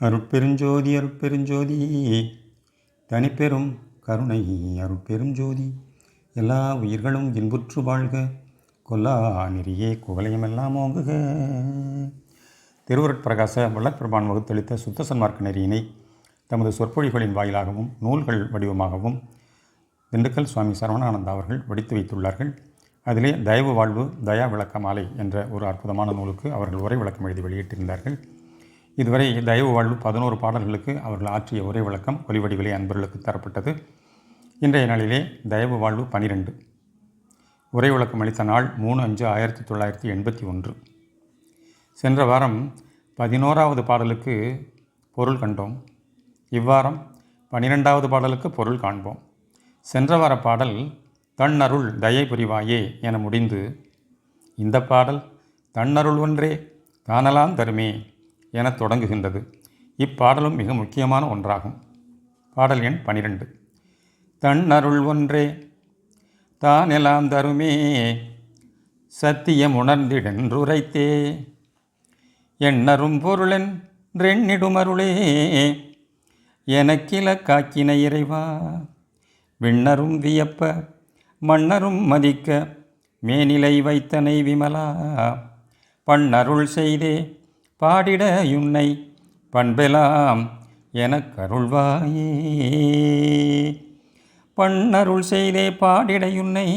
அருட்பெருஞ்சோதி அருட்பெருஞ்சோதி. தனிப்பெரும் கருணை அருட்பெருஞ்சோதி. எல்லா உயிர்களும் இன்புற்று வாழ்க. கொல்லா நெறியே குவலயமெல்லாம் ஓங்குக. திருவருட்பிரகாச வல்லற்பெருமான் வகுத்தளித்த சுத்த சன்மார்க்க நெறியினை தமது சொற்பொழிகளின் வாயிலாகவும் நூல்கள் வடிவமாகவும் திண்டுக்கல் சுவாமி சரவணானந்தா அவர்கள் வடித்து வைத்துள்ளார்கள். அதிலே தயவு வாழ்வு தயா விளக்க மாலை என்ற ஒரு அற்புதமான நூலுக்கு அவர்கள் உரை விளக்கம் எழுதி வெளியிட்டிருந்தார்கள். இதுவரை தயவு வாழ்வு பதினோரு பாடல்களுக்கு அவர்கள் ஆற்றிய உரை விளக்கம் ஒலிவடிவிலே அன்பர்களுக்கு தரப்பட்டது. இன்றைய நாளிலே தயவு வாழ்வு பனிரெண்டு. உரை விளக்கம் அளித்த நாள் மூணு அஞ்சு ஆயிரத்தி தொள்ளாயிரத்தி எண்பத்தி ஒன்று. சென்ற வாரம் பதினோராவது பாடலுக்கு பொருள் கண்டோம். இவ்வாரம் பனிரெண்டாவது பாடலுக்கு பொருள் காண்போம். சென்ற வார பாடல் தன்னருள் தயை புரிவாயே என முடிந்து இந்த பாடல் தன்னருள் ஒன்றே தானலாம் தருமே என தொடங்குகின்றது. இப்பாடலும் மிக முக்கியமான ஒன்றாகும். பாடல் எண் பனிரெண்டு. தன்னருள் ஒன்றே தானெல்லாம் தருமே சத்தியம் உணர்ந்திடென்றுரைத்தே எண்ணரும் பொருளென்றெண்ணிடுமருளே எனக்கில காக்கின இறைவா விண்ணரும் வியப்ப மன்னரும் மதிக்க மேனிலை வைத்தனை விமலா பன்னருள் செய்தே பாடிட யுன்னை பண்பெலாம் எனக்கருள்வாயே. பண்ணருள் செய்தே பாடிடையுன்னை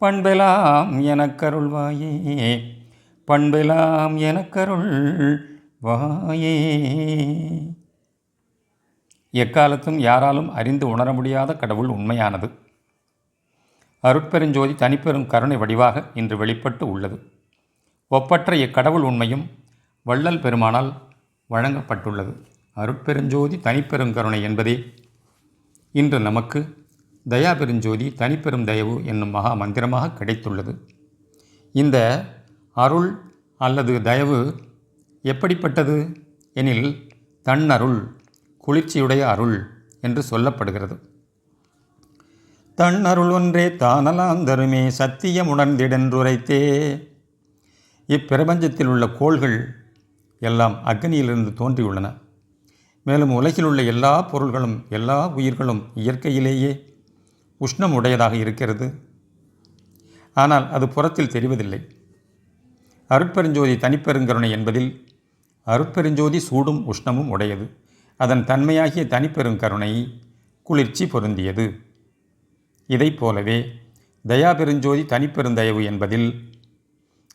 பண்பெலாம் எனக்கருள்வாயே. பண்பெலாம் எனக்கருள் வாயே எக்காலத்தும் யாராலும் அறிந்து உணர முடியாத கடவுள் உண்மையானது. அருட்பெருஞ்சோதி தனிப்பெரும் கருணை வடிவாக இன்று வெளிப்பட்டு உள்ளது. ஒப்பற்ற இக்கடவுள் உண்மையும் வள்ளல் பெருமானால் வழங்கப்பட்டுள்ளது. அருட்பெருஞ்சோதி தனிப்பெருங்கருணை என்பதே. இன்று நமக்கு தயா பெருஞ்சோதி தனிப்பெரும் தயவு என்னும் மகா மந்திரமாக கிடைத்துள்ளது. இந்த அருள் அல்லது தயவு எப்படிப்பட்டது? எனில் தன்னருள் குளிர்ச்சியுடைய அருள் என்று சொல்லப்படுகிறது. தன்னருள் ஒன்றே தானலாம் தருமே சத்தியம் உணர்ந்திடென்றுரைத்தே இப்பிரபஞ்சத்தில் உள்ள கோள்கள் எல்லாம் அக்னியிலிருந்து தோன்றியுள்ளன. மேலும் உலகில் உள்ள எல்லா பொருள்களும் எல்லா உயிர்களும் இயற்கையிலேயே உஷ்ணம் உடையதாக இருக்கிறது. ஆனால் அது புறத்தில் தெரிவதில்லை. அருட்பெருஞ்சோதி தனிப்பெருங்கருணை என்பதில் அருட்பெருஞ்சோதி சூடும் உஷ்ணமும் உடையது. அதன் தன்மையாகிய தனிப்பெருங்கருணை குளிர்ச்சி பொருந்தியது. இதைப் போலவே தயாபெருஞ்சோதி தனிப்பெருந்தயவு என்பதில்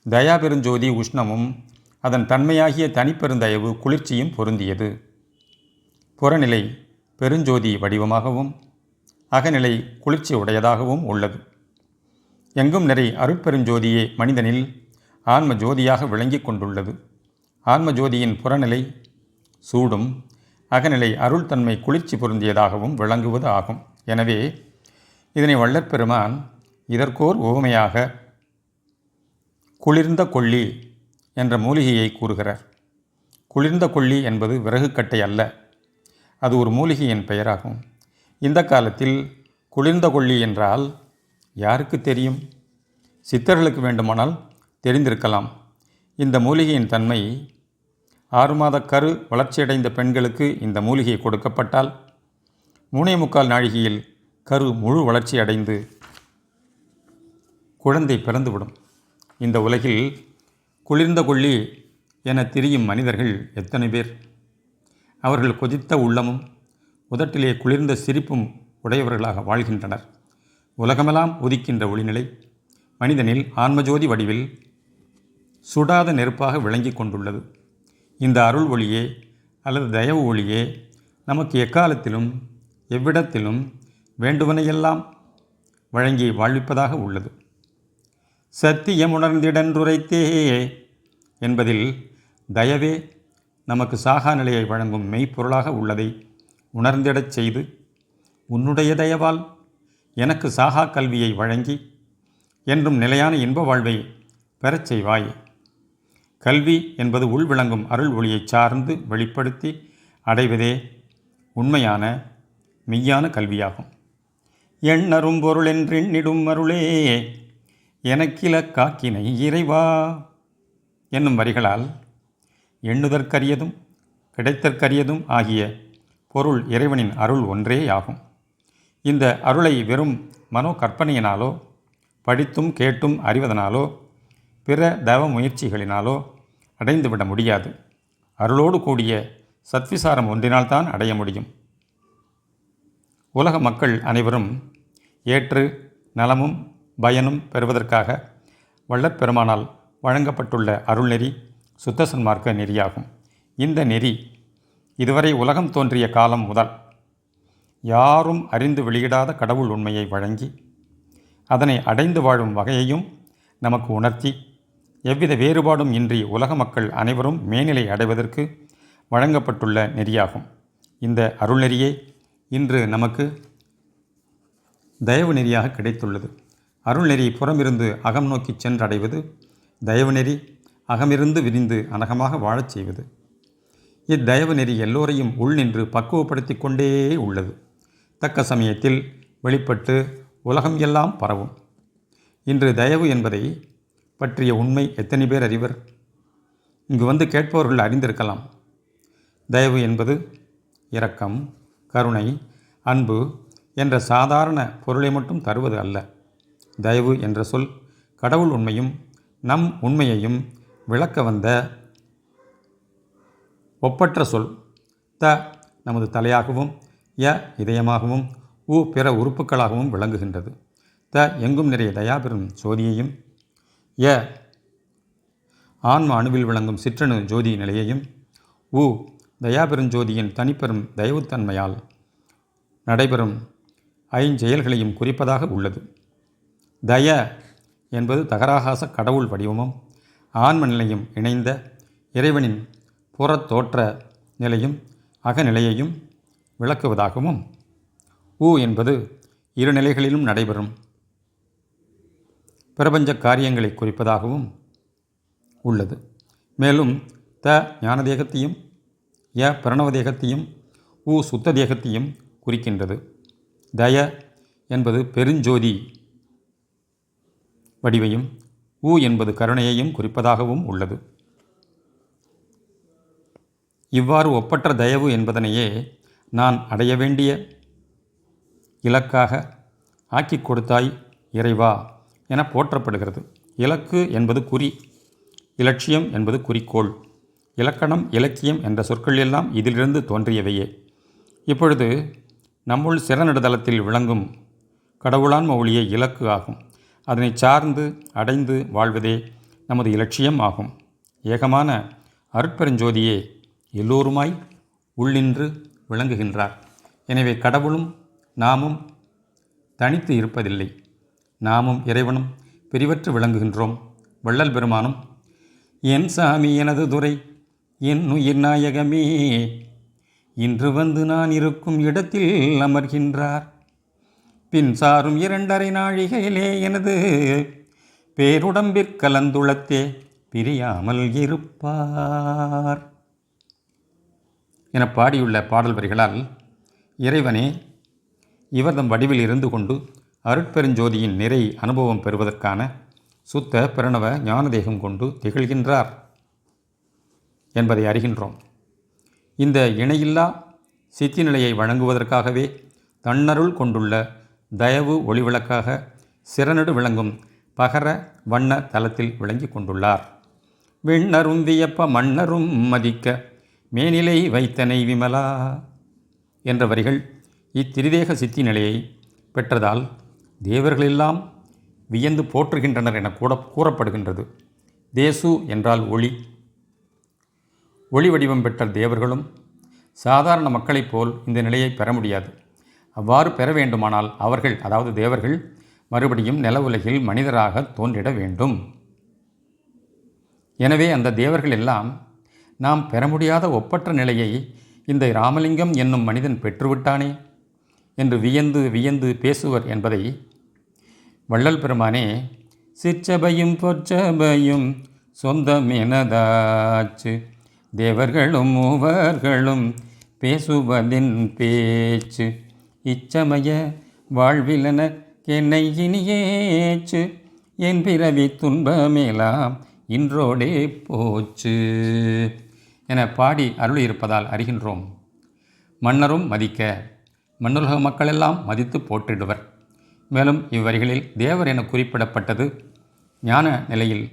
தயாபெருஞ்சோதி உஷ்ணமும் அதன் தன்மையாகிய தனிப்பெருந்தயவு குளிர்ச்சியும் பொருந்தியது. புறநிலை பெருஞ்சோதி வடிவமாகவும் அகநிலை குளிர்ச்சி உடையதாகவும் உள்ளது. எங்கும் நிறை அருட்பெருஞ்சோதியே மனிதனில் ஆன்ம ஜோதியாக விளங்கி கொண்டுள்ளது. ஆன்ம ஜோதியின் புறநிலை சூடும் அகநிலை அருள் தன்மை குளிர்ச்சி பொருந்தியதாகவும் விளங்குவது ஆகும். எனவே இதனை வள்ளற்பெருமான் இதற்கோர் உவமையாக குளிர்ந்த கொள்ளி என்ற மூலிகையை கூறுகிறார். குளிர்ந்த கொள்ளி என்பது விறகுக்கட்டை அல்ல அது ஒரு மூலிகையின் பெயராகும். இந்த காலத்தில் குளிர்ந்த கொள்ளி என்றால் யாருக்கு தெரியும்? சித்தர்களுக்கு வேண்டுமானால் தெரிந்திருக்கலாம். இந்த மூலிகையின் தன்மை ஆறு மாத கரு வளர்ச்சியடைந்த பெண்களுக்கு இந்த மூலிகை கொடுக்கப்பட்டால் மூணே முக்கால் நாழிகையில் கரு முழு வளர்ச்சி அடைந்து குழந்தை பிறந்துவிடும். இந்த உலகில் குளிர்ந்த கொள்ளி என திரியும் மனிதர்கள் எத்தனை பேர்? அவர்கள் கொதித்த உள்ளமும் உதட்டிலே குளிர்ந்த சிரிப்பும் உடையவர்களாக வாழ்கின்றனர். உலகமெல்லாம் உதிக்கின்ற ஒளிநிலை மனிதனில் ஆன்மஜோதி வடிவில் சுடாத நெருப்பாக விளங்கி கொண்டுள்ளது. இந்த அருள் ஒளியே அல்லது தயவு ஒளியே நமக்கு எக்காலத்திலும் எவ்விடத்திலும் வேண்டுவனையெல்லாம் வழங்கி வாழ்விப்பதாக உள்ளது. சத்தியம் உணர்ந்திடன்றுரைத்தே என்பதில் தயவே நமக்கு சாகா நிலையை வழங்கும் மெய்ப்பொருளாக உள்ளதை உணர்ந்திடச் செய்து உன்னுடைய தயவால் எனக்கு சாகா கல்வியை வழங்கி என்றும் நிலையான இன்ப வாழ்வை பெறச் செய்வாய். கல்வி என்பது உள்விளங்கும் அருள் ஒளியைச் சார்ந்து வெளிப்படுத்தி அடைவதே உண்மையான மெய்யான கல்வியாகும். எண்ணரும் பொருளென்றெண்ணிடும் அருளே எனக்கில காக்கினை இறைவா! என்னும் வரிகளால் எண்ணுதற்கரியதும் கிடைத்தற்கரியதும் ஆகிய பொருள் இறைவனின் அருள் ஒன்றேயாகும் இந்த அருளை வெறும் மனோ கற்பனையினாலோ படித்தும் கேட்டும் அறிவதனாலோ பிற தவ முயற்சிகளினாலோ அடைந்துவிட முடியாது. அருளோடு கூடிய சத்விசாரம் ஒன்றினால்தான் அடைய முடியும். உலக மக்கள் அனைவரும் ஏற்று நலமும் பயனும் பெறுவதற்காக வள்ளற் பெருமானால் வழங்கப்பட்டுள்ள அருள்நெறி சுத்த சன்மார்க்க நெறியாகும். இந்த நெறி இதுவரை உலகம் தோன்றிய காலம் முதல் யாரும் அறிந்து வெளியிடாத கடவுள் உண்மையை வழங்கி அதனை அடைந்து வாழும் வகையையும் நமக்கு உணர்த்தி எவ்வித வேறுபாடும் இன்றி உலக மக்கள் அனைவரும் மேநிலை அடைவதற்கு வழங்கப்பட்டுள்ள நெறியாகும். இந்த அருள்நெறியே இன்று நமக்கு தயவு நெறியாக கிடைத்துள்ளது. அருள்நெறி புறமிருந்து அகம் நோக்கி சென்றடைவது தயவு நெறி அகமிருந்து விரிந்து அனகமாக வாழச் செய்வது. இத்தயவு நெறி எல்லோரையும் உள் நின்று பக்குவப்படுத்தி கொண்டே உள்ளது. தக்க சமயத்தில் வெளிப்பட்டு உலகம் எல்லாம் பரவும். இன்று தயவு என்பதை பற்றிய உண்மை எத்தனை பேர் அறிவர்? இங்கு வந்து கேட்பவர்கள் அறிந்திருக்கலாம். தயவு என்பது இரக்கம் கருணை அன்பு என்ற சாதாரண பொருளை மட்டும் தருவது அல்ல. தயவு என்ற சொல் கடவுள் உண்மையும் நம் உண்மையையும் விளக்க வந்த ஒப்பற்ற சொல். த நமது தலையாகவும் ய இதயமாகவும் உ பிற உறுப்புகளாகவும் விளங்குகின்றது. த எங்கும் நிறைய தயாபெறும் ஜோதியையும் ய ஆன்ம அணுவில் விளங்கும் சிற்றணு ஜோதி நிலையையும் உ தயாபெருஞ்சோதியின் தனிப்பெரும் தயவுத்தன்மையால் நடைபெறும் ஐஞ்செயல்களையும் குறிப்பதாக உள்ளது. தய என்பது தகராகாச கடவுள் வடிவமும் ஆன்ம நிலையும் இணைந்த இறைவனின் புறத்தோற்ற நிலையும் அகநிலையையும் விளக்குவதாகவும் ஊ என்பது இரு நிலைகளிலும் நடைபெறும். பிரபஞ்ச காரியங்களை குறிப்பதாகவும் உள்ளது. மேலும் த ஞான தேகத்தையும் ய பிரணவ தேகத்தையும் உ சுத்த தேகத்தையும் குறிக்கின்றது. தய என்பது பெருஞ்சோதி வடிவையும் ஊ என்பது கருணையையும் குறிப்பதாகவும் உள்ளது. இவ்வாறு ஒப்பற்ற தயவு என்பதனையே நான் அடைய வேண்டிய இலக்காக ஆக்கி கொடுத்தாய் இறைவா என போற்றப்படுகிறது. இலக்கு என்பது குறி இலட்சியம் என்பது குறிக்கோள். இலக்கணம் இலக்கியம் என்ற சொற்கள் எல்லாம் இதிலிருந்து தோன்றியவையே. இப்பொழுது நம்முள் சிறநடுதளத்தில் விளங்கும் கடவுளான் மௌலியே இலக்கு ஆகும். அதனை சார்ந்து அடைந்து வாழ்வதே நமது இலட்சியம் ஆகும். ஏகமான அருட்பெருஞ்சோதியே எல்லோருமாய் உள்ளின்று விளங்குகின்றார். எனவே கடவுளும் நாமும் தனித்து இருப்பதில்லை. நாமும் இறைவனும் பிரிவற்று விளங்குகின்றோம். வள்ளல் பெருமானும் என் சாமி எனது துறை என் உயிர் நாயகமே இன்று வந்து நான் இருக்கும் இடத்தில் அமர்கின்றார். பின் சாரும் இரண்டரை நாழிகையிலே எனது பேருடம்பிற்கலந்துளத்தே பிரியாமல் இருப்பார். என பாடியுள்ள பாடல் வரிகளால் இறைவனே இவர்தம் வடிவில் இருந்து கொண்டு அருட்பெருஞ்சோதியின் நிறை அனுபவம் பெறுவதற்கான சுத்த பிரணவ ஞானதேகம் கொண்டு திகழ்கின்றார் என்பதை அறிகின்றோம். இந்த இணையில்லா சித்தி நிலையை வழங்குவதற்காகவே தன்னருள் கொண்டுள்ள தயவு ஒளிவிளக்காக சிறநடு விளங்கும் பகர வண்ண தலத்தில் விளங்கி கொண்டுள்ளார். விண்ணரும் வியப்ப மன்னரும் மதிக்க மேனிலை வைத்தனை விமலா என்ற வரிகள் இத்திரிதேக சித்தி நிலையை பெற்றதால் தேவர்களெல்லாம் வியந்து போற்றுகின்றனர் என கூட கூறப்படுகின்றது. தேசு என்றால் ஒளி. ஒளி வடிவம் பெற்ற தேவர்களும் சாதாரண மக்களைப் போல் இந்த நிலையை பெற முடியாது. அவ்வாறு பெற வேண்டுமானால் அவர்கள் அதாவது தேவர்கள் மறுபடியும் நில உலகில் மனிதராக தோன்றிட வேண்டும். எனவே அந்த தேவர்கள் எல்லாம் நாம் பெற முடியாத ஒப்பற்ற நிலையை இந்த ராமலிங்கம் என்னும் மனிதன் பெற்றுவிட்டானே என்று வியந்து வியந்து பேசுவர் என்பதை வள்ளல் பெருமானே சிற்சபையும் பொற்சபையும் சொந்தமெனதாச்சு தேவர்களும் மூவர்களும் பேசுவதின் பேச்சு இச்சமய வாழ்விலன என்னை இனியேச்சு என் பிறவி துன்பமேலாம் இன்றோடே போச்சு. என பாடி அருளியிருப்பதால் அறிகின்றோம். மன்னரும் மதிக்க மண்ணுலக மக்களெல்லாம் மதித்து போற்றிடுவர். மேலும் இவ்வரிகளில் தேவர் என குறிப்பிடப்பட்டது ஞான நிலையில்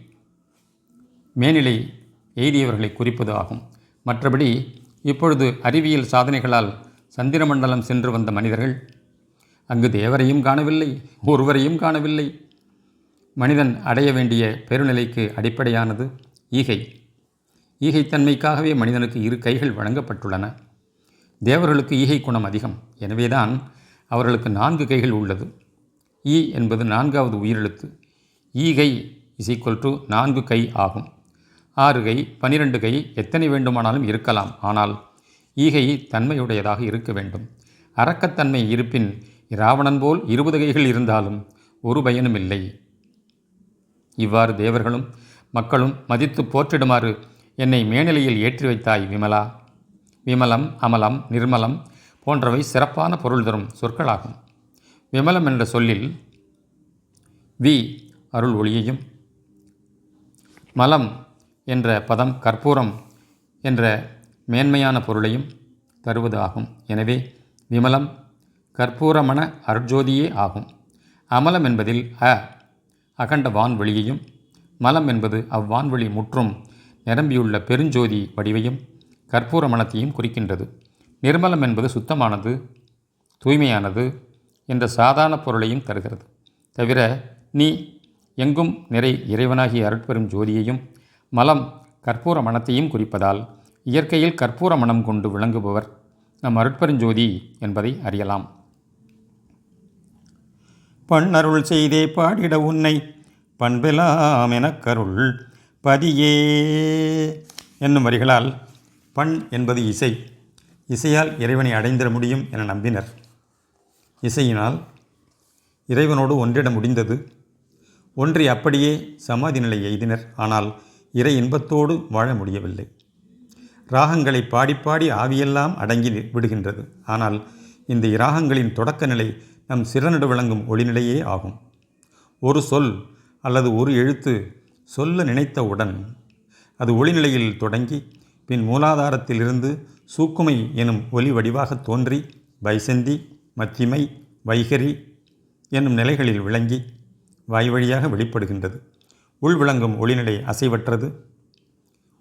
மேனிலை எய்தியவர்களை குறிப்பது ஆகும். மற்றபடி இப்பொழுது அறிவியல் சாதனைகளால் சந்திரமண்டலம் சென்று வந்த மனிதர்கள் அங்கு தேவரையும் காணவில்லை ஒருவரையும் காணவில்லை. மனிதன் அடைய வேண்டிய பெருநிலைக்கு அடிப்படையானது ஈகை. ஈகைத்தன்மைக்காகவே மனிதனுக்கு இரு கைகள் வழங்கப்பட்டுள்ளன. தேவர்களுக்கு ஈகை குணம் அதிகம். எனவேதான் அவர்களுக்கு நான்கு கைகள் உள்ளது. ஈ என்பது நான்காவது உயிரெழுத்து. ஈகை இஸ் ஈக்குவல் டு நான்கு கை ஆகும். ஆறு கை பனிரெண்டு கை எத்தனை வேண்டுமானாலும் இருக்கலாம். ஆனால் ஈகை தன்மையுடையதாக இருக்க வேண்டும். அரக்கத்தன்மை இருப்பின் இராவணன் போல் இருபது கைகள் இருந்தாலும் ஒரு பயனும் இல்லை. இவ்வாறு தேவர்களும் மக்களும் மதித்து போற்றிடுமாறு என்னை மேனிலையில் ஏற்றி வைத்தாய் விமலா. விமலம் அமலம் நிர்மலம் போன்றவை சிறப்பான பொருள் தரும் சொற்களாகும். விமலம் என்ற சொல்லில் வி அருள் ஒளியையும் மலம் என்ற பதம் கற்பூரம் என்ற மேன்மையான பொருளையும் தருவது ஆகும் எனவே விமலம் கற்பூரமண அருட்ஜோதியே ஆகும். அமலம் என்பதில் அ அகண்ட வான்வெளியையும் மலம் என்பது அவ்வான்வெளி முற்றும் நிரம்பியுள்ள பெருஞ்சோதி வடிவையும் கற்பூர மனத்தையும் குறிக்கின்றது. நிர்மலம் என்பது சுத்தமானது தூய்மையானது என்ற சாதாரண பொருளையும் தருகிறது. தவிர நீ எங்கும் நிறை இறைவனாகிய அருட்பெரும் ஜோதியையும் மலம் கற்பூர மனத்தையும் குறிப்பதால் இயற்கையில் கற்பூர மணம் கொண்டு விளங்குபவர் நம் அருட்பெருஞ்சோதி என்பதை அறியலாம். பண்ணருள் செய்தே பாடிட உன்னை பண்பெலாம் எனக் கருள் பதியே என்னும் வரிகளால் பண் என்பது இசை. இசையால் இறைவனை அடைந்திட முடியும் என நம்பினர். இசையினால் இறைவனோடு ஒன்றிட முடிந்தது. ஒன்றி அப்படியே சமாதி நிலை எய்தினர். ஆனால் இறை இன்பத்தோடு வாழ முடியவில்லை. ராகங்களை பாடிப்பாடி ஆவியெல்லாம் அடங்கி விடுகின்றது. ஆனால் இந்த இராகங்களின் தொடக்க நிலை நம் சிறநடு விளங்கும் ஒளிநிலையே ஆகும். ஒரு சொல் அல்லது ஒரு எழுத்து சொல்ல நினைத்தவுடன் அது ஒளிநிலையில் தொடங்கி பின் மூலாதாரத்திலிருந்து சூக்குமை எனும் ஒலி வடிவாக தோன்றி வைசந்தி மத்திமை வைகரி என்னும் நிலைகளில் விளங்கி வாய் வழியாக வெளிப்படுகின்றது. உள் விளங்கும் ஒளிநிலை அசைவற்றது.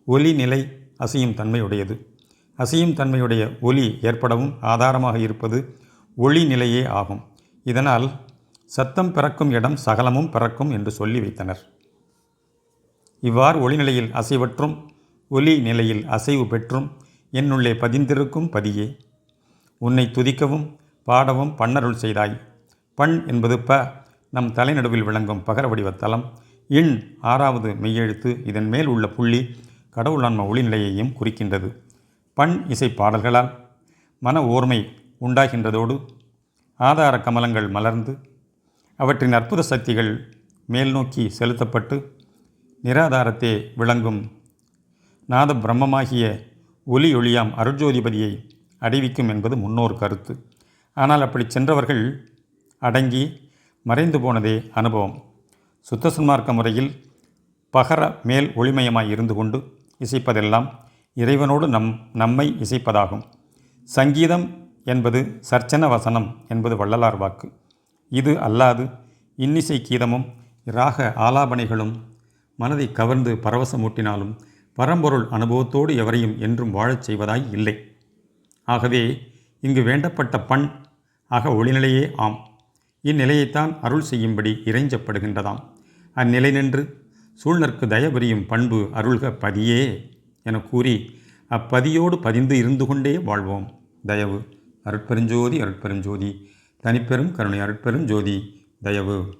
ஒலிநிலை அசையும் தன்மையுடையது. அசையும் தன்மையுடைய ஒலி ஏற்படவும் ஆதாரமாக இருப்பது ஒளி நிலையே ஆகும். இதனால் சத்தம் பிறக்கும் இடம் சகலமும் பிறக்கும் என்று சொல்லி வைத்தனர். இவ்வாறு ஒளிநிலையில் அசைவற்றும் ஒலி நிலையில் அசைவு பெற்றும் என்னுள்ளே பதிந்திருக்கும் பதியே. உன்னை துதிக்கவும் பாடவும் பண்ணருள் செய்தாய். பண் என்பது ப நம் தலைநடுவில் விளங்கும் பகர வடிவ இன் ஆறாவது மெய்யெழுத்து இதன் மேல் உள்ள புள்ளி கடவுளான்ம ஒளிநிலையையும் குறிக்கின்றது. பண் இசை பாடல்களால் மன ஓர்மை உண்டாகின்றதோடு ஆதார கமலங்கள் மலர்ந்து அவற்றின் அற்புத சக்திகள் மேல் நோக்கி செலுத்தப்பட்டு நிராதாரத்தே விளங்கும். நாத பிரம்மமாகிய ஒலி ஒளியாம் அருட்ஜோதிபதியை அடைவிக்கும் என்பது முன்னோர் கருத்து. ஆனால் அப்படி சென்றவர்கள் அடங்கி மறைந்து போனதே அனுபவம். சுத்த சன்மார்க்க முறையில் பகர மேல் ஒளிமயமாய் இருந்து கொண்டு இசைப்பதெல்லாம் இறைவனோடு நம் நம்மை இசைப்பதாகும். சங்கீதம் என்பது சர்ச்சன வசனம் என்பது வள்ளலார் வாக்கு. இது அல்லாது இன்னிசை கீதமும் ராக ஆலாபனைகளும் மனதை கவர்ந்து பரவசமூட்டினாலும் பரம்பொருள் அனுபவத்தோடு எவரையும் என்றும் வாழச் செய்வதாய் இல்லை. ஆகவே இங்கு வேண்டப்பட்ட பண் ஆக ஒளிநிலையே ஆம். இந்நிலையைத்தான் அருள் செய்யும்படி இறைஞ்சப்படுகின்றதாம். அந்நிலை நின்று சூழ்நர்க்கு தயபுரியும் பண்பு அருள்க பதியே என கூறி அப்பதியோடு பதிந்து இருந்து கொண்டே வாழ்வோம். தயவு. அருட்பெருஞ்சோதி அருட்பெருஞ்சோதி. தனிப்பெரும் கருணை அருட்பெருஞ்சோதி. தயவு.